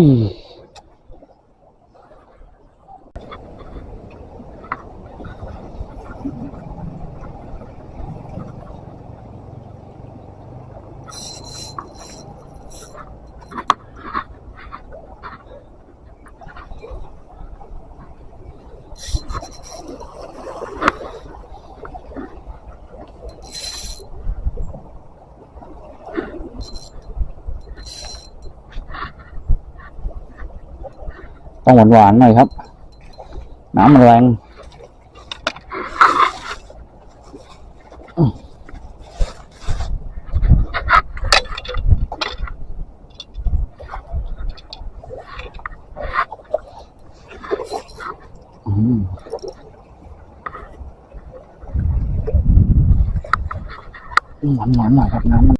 Ui. ต้องหวานหวานๆหน่อยครับ น้ำมันแรงหวานหวานๆหน่อยครับน้ำมัน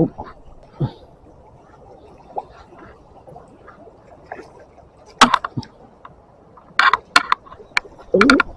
Oh. Ooh.